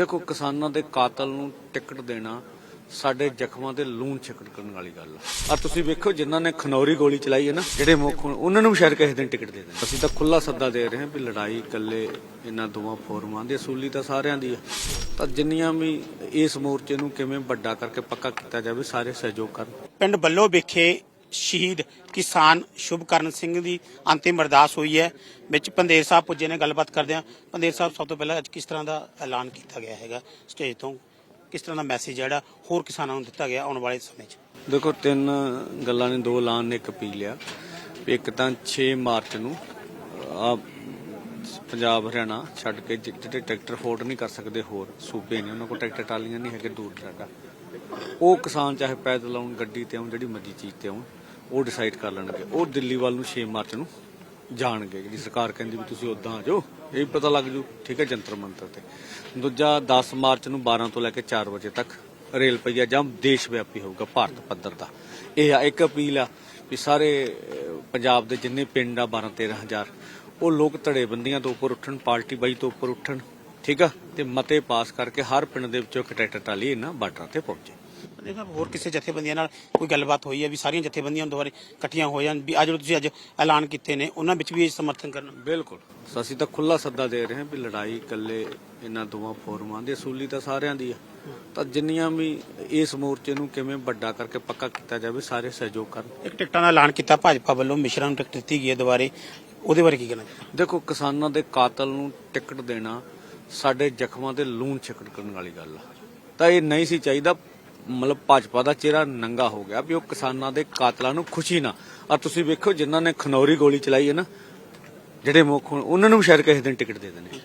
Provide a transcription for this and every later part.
ਦੇਖੋ, ਕਿਸਾਨਾਂ ਦੇ ਕਾਤਲ ਨੂੰ ਟਿਕਟ ਦੇਣਾ ਸਾਡੇ ਜ਼ਖਮਾਂ ਤੇ ਲੂਣ ਛਿੜਕਣ ਵਾਲੀ ਗੱਲ ਆ। ਤੁਸੀਂ ਵੇਖੋ, ਜਿਨ੍ਹਾਂ ਨੇ ਖਨੌਰੀ ਗੋਲੀ ਚਲਾਈ ਹੈ ਨਾ, ਜਿਹੜੇ ਮੁੱਖ ਉਹਨਾਂ ਨੂੰ ਸ਼ਾਇਦ ਕਿਸੇ ਦਿਨ ਟਿਕਟ ਦੇ ਦੇਣ। ਅਸੀਂ ਤਾਂ ਖੁੱਲਾ ਸੱਦਾ ਦੇ ਰਹੇ ਹਾਂ ਵੀ ਲੜਾਈ ਇਕੱਲੇ ਇਹਨਾਂ ਦੋਵਾਂ ਫੋਰਮਾਂ ਦੀ, ਅਸੂਲੀ ਤਾਂ ਸਾਰਿਆਂ ਦੀ ਆ। ਤਾਂ ਜਿੰਨੀਆਂ ਵੀ ਇਸ ਮੋਰਚੇ ਨੂੰ ਕਿਵੇਂ ਵੱਡਾ ਕਰਕੇ ਪੱਕਾ ਕੀਤਾ ਜਾਵੇ, ਸਾਰੇ ਸਹਿਯੋਗ ਕਰਨ। ਪਿੰਡ ਬੱਲੋ ਵਿਖੇ ਸ਼ਹੀਦ ਕਿਸਾਨ ਸ਼ੁਭਕਰਨ ਸਿੰਘ ਦੀ ਅੰਤਿਮ ਅਰਦਾਸ ਹੋਈ ਹੈ, ਵਿੱਚ ਪੰਦੇਰ ਸਾਹਿਬ ਪੁੱਜੇ ਨੇ ਗੱਲਬਾਤ ਕਰਦੇ ਆ ਪੰਦੇਰ ਸਾਹਿਬ, ਸਭ ਤੋਂ ਪਹਿਲਾਂ ਅੱਜ ਕਿਸ ਤਰ੍ਹਾਂ ਦਾ ਐਲਾਨ ਕੀਤਾ ਗਿਆ ਹੈਗਾ ਸਟੇਜ ਤੋਂ? ਕਿਸ ਤਰ੍ਹਾਂ ਦਾ ਮੈਸੇਜ ਜਿਹੜਾ ਹੋਰ ਕਿਸਾਨਾਂ ਨੂੰ ਦਿੱਤਾ ਗਿਆ ਆਉਣ ਵਾਲੇ ਸਮੇਂ 'ਚ? ਦੇਖੋ, ਤਿੰਨ ਗੱਲਾਂ ਨੇ, ਦੋ ਐਲਾਨ ਨੇ, ਇੱਕ ਅਪੀਲ ਆ। ਇੱਕ ਤਾਂ 6 ਮਾਰਚ ਨੂੰ ਆ ਪੰਜਾਬ, ਹਰਿਆਣਾ ਛੱਡ ਕੇ ਜਿਹੜੇ ਟਰੈਕਟਰ ਫੋਰਡ ਨਹੀਂ ਕਰ ਸਕਦੇ ਹੋਰ, ਸੂਬੇ ਨੇ, ਉਹਨਾਂ ਕੋਲ ਟਰੈਕਟਰ ਟਾਲੀਆਂ ਨਹੀਂ ਹੈਗੇ ਦੂਰ ਦਰਾਡਾ ਉਹ ਕਿਸਾਨ ਚਾਹੇ ਪੈਦਲ ਆਉਣ, ਗੱਡੀ ਤੇ ਆਉਣ, ਜਿਹੜੀ ਮਰਜ਼ੀ ਚੀਜ਼ ਤੇ ਆਉਣ। ਉਹ ਡਿਸਾਈਡ ਕਰ ਲੈਣਗੇ ਉਹ ਦਿੱਲੀ ਵੱਲ ਨੂੰ 6 ਮਾਰਚ ਨੂੰ ਜਾਣਗੇ ਜਿਹੜੀ ਸਰਕਾਰ ਕਹਿੰਦੀ ਵੀ ਤੁਸੀਂ ਉਦਾਂ ਆ ਜਾਓ, ਇਹ ਵੀ ਪਤਾ ਲੱਗ ਜੂ। ਠੀਕ ਹੈ, ਜੰਤਰ ਮੰਤਰ ਤੇ। ਦੂਜਾ 10 ਮਾਰਚ ਨੂੰ 12 ਤੋਂ ਲੈ ਕੇ 4 ਵਜੇ ਤੱਕ ਰੇਲ ਪਈਆ ਜਾਂ ਦੇਸ਼ ਵਿਆਪੀ ਹੋਊਗਾ ਭਾਰਤ ਪੱਧਰ ਦਾ। ਇਹ ਆ, ਇੱਕ ਅਪੀਲ ਆ ਵੀ ਸਾਰੇ ਪੰਜਾਬ ਦੇ ਜਿੰਨੇ ਪਿੰਡ ਆ 12 13 ਹਜ਼ਾਰ, ਉਹ ਲੋਕ ਧੜੇਬੰਦੀਆਂ ਤੋਂ ਉੱਪਰ ਉੱਠਣ, ਪਾਰਟੀ ਬਾਈ ਤੋਂ ਉੱਪਰ ਉੱਠਣ। ਠੀਕ ਆ? ਤੇ ਮਤੇ ਪਾਸ ਕਰਕੇ ਹਰ ਪਿੰਡ ਦੇ ਵਿੱਚੋਂ ਇੱਕ ਟਰੈਕਟਰ ਟਾਲੀ ਇਹਨਾਂ ਬਾਰਡਰਾਂ ਤੇ ਪਹੁੰਚੇ। ਦੇਖੋ ਹੋਰ ਕਿਸੇ ਜਥੇਬੰਦੀਆਂ ਨਾਲ ਕੋਈ ਗੱਲਬਾਤ ਹੋਈ ਹੈ ਵੀ ਸਾਰੀਆਂ ਜਥੇਬੰਦੀਆਂ ਦੁਆਰੇ ਇਕੱਠੀਆਂ ਹੋ ਜਾਣ ਵੀ ਅੱਜ ਤੁਸੀਂ ਅੱਜ ਐਲਾਨ ਕੀਤੇ ਨੇ ਉਹਨਾਂ ਵਿੱਚ ਵੀ ਇਹ ਸਮਰਥਨ ਕਰਨ ਬਿਲਕੁਲ। ਅਸੀਂ ਤਾਂ ਖੁੱਲਾ ਸੱਦਾ ਦੇ ਰਹੇ ਹਾਂ ਵੀ ਲੜਾਈ ਇਕੱਲੇ ਇਹਨਾਂ ਦੋਵਾਂ ਫੋਰਮਾਂ ਦੀ ਅਸੂਲੀ ਤਾਂ ਸਾਰਿਆਂ ਦੀ ਆ। ਤਾਂ ਜਿੰਨੀਆਂ ਵੀ ਇਸ ਮੋਰਚੇ ਨੂੰ ਕਿਵੇਂ ਵੱਡਾ ਕਰਕੇ ਪੱਕਾ ਕੀਤਾ ਜਾਵੇ ਸਾਰੇ ਸਹਿਯੋਗ ਕਰਨ। ਇੱਕ ਟਿਕਟਾਂ ਦਾ ਐਲਾਨ ਕੀਤਾ ਭਾਜਪਾ ਵੱਲੋਂ ਮਿਸ਼ਰਾ ਨੂੰ ਟਿਕਟ ਦਿੱਤੀ ਗਈ ਹੈ ਦੁਬਾਰੇ ਉਹਦੇ ਬਾਰੇ ਕੀ ਕਹਿਣਾ ਦੇਖੋ ਕਿਸਾਨਾਂ ਦੇ ਕਾਤਲ ਨੂੰ ਟਿਕਟ ਦੇਣਾ ਸਾਡੇ ਜ਼ਖਮਾਂ ਤੇ ਲੂਣ ਛਿੜਕਣ ਵਾਲੀ ਗੱਲ ਆ। ਤਾਂ ਇਹ ਨਹੀਂ ਸੀ ਚਾਹੀਦਾ ਮਤਲਬ ਭਾਜਪਾ ਦਾ ਚਿਹਰਾ ਨੰਗਾ ਹੋ ਗਿਆ ਵੀ ਉਹ ਕਿਸਾਨਾਂ ਦੇ ਕਾਤਲਾਂ ਨੂੰ ਖੁਸ਼ੀ ਨਾ। ਆ ਤੁਸੀਂ ਵੇਖੋ ਜਿਨ੍ਹਾਂ ਨੇ ਖਨੌਰੀ ਗੋਲੀ ਚਲਾਈ ਹੈ ਨਾ, ਜਿਹੜੇ ਮੁੱਖ ਉਹਨਾਂ ਨੂੰ ਵੀ ਸ਼ਾਇਦ ਕਿਸੇ ਦਿਨ ਟਿਕਟ ਦੇ ਦੇਣੇ।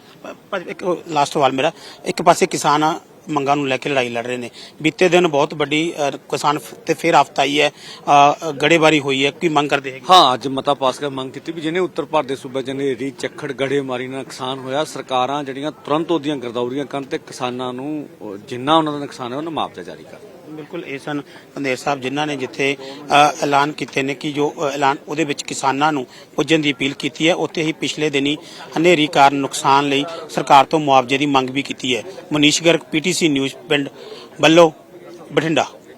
ਪ- ਇੱਕ ਲਾਸਟ ਸਵਾਲ ਮੇਰਾ। ਇੱਕ ਪਾਸੇ ਕਿਸਾਨ ਮੰਗਾਂ ਨੂੰ ਲੈ ਕੇ ਲੜਾਈ ਲੜ ਰਹੇ ਨੇ। ਬੀਤੇ ਦਿਨ ਬਹੁਤ ਵੱਡੀ ਕਿਸਾਨ ਤੇ ਫੇਰ ਆਫਤ ਆਈ ਹੈ। ਅ, ਗੜੇਬਾਰੀ ਹੋਈ ਹੈ। ਕੀ ਮੰਗ ਕਰਦੇ ਹੈਗੇ? ਹਾਂ ਅੱਜ ਮਤਾ ਪਾਸ ਕਰ ਮੰਗ ਕੀਤੀ ਵੀ ਜਿਹਨੇ ਉੱਤਰ ਭਾਰਤ ਦੇ ਸੂਬੇ ਜਨੇ ਰੀ ਚੱਖੜ ਗੜੇਮਾਰੀ ਨਾਲ ਨੁਕਸਾਨ ਹੋਇਆ। ਸਰਕਾਰਾਂ ਜਿਹੜੀਆਂ ਤੁਰੰਤ ਉਹਦੀਆਂ ਗਰਦੌਰੀਆਂ ਕਰਨ ਤੇ ਕਿਸਾਨਾਂ ਨੂੰ ਜਿੰਨਾ ਉਹਨਾਂ ਦਾ ਨੁਕਸਾਨ ਹੈ ਉਹਨਾਂ ਮੁਆਵਜ਼ਾ ਜਾਰੀ ਕਰਨ ਬਿਲਕੁਲ ਇਹ ਸਨ ਪੰਦੇਰ ਸਾਹਿਬ ਜਿਨ੍ਹਾਂ ਨੇ ਜਿੱਥੇ ਐਲਾਨ ਕੀਤੇ ਨੇ ਕਿ ਜੋ ਐਲਾਨ ਉਹਦੇ ਵਿੱਚ ਕਿਸਾਨਾਂ ਨੂੰ ਪੁੱਜਣ ਦੀ ਅਪੀਲ ਕੀਤੀ ਹੈ, ਉੱਥੇ ਹੀ ਪਿਛਲੇ ਦਿਨੀ ਹਨੇਰੀ ਕਾਰਨ ਨੁਕਸਾਨ ਲਈ ਸਰਕਾਰ ਤੋਂ ਮੁਆਵਜ਼ੇ ਦੀ ਮੰਗ ਵੀ ਕੀਤੀ ਹੈ। ਮਨੀਸ਼ ਗਰਗ, ਪੀਟੀਸੀ ਨਿਊਜ਼ ਪਿੰਡ ਬੱਲੋ ਬਠਿੰਡਾ।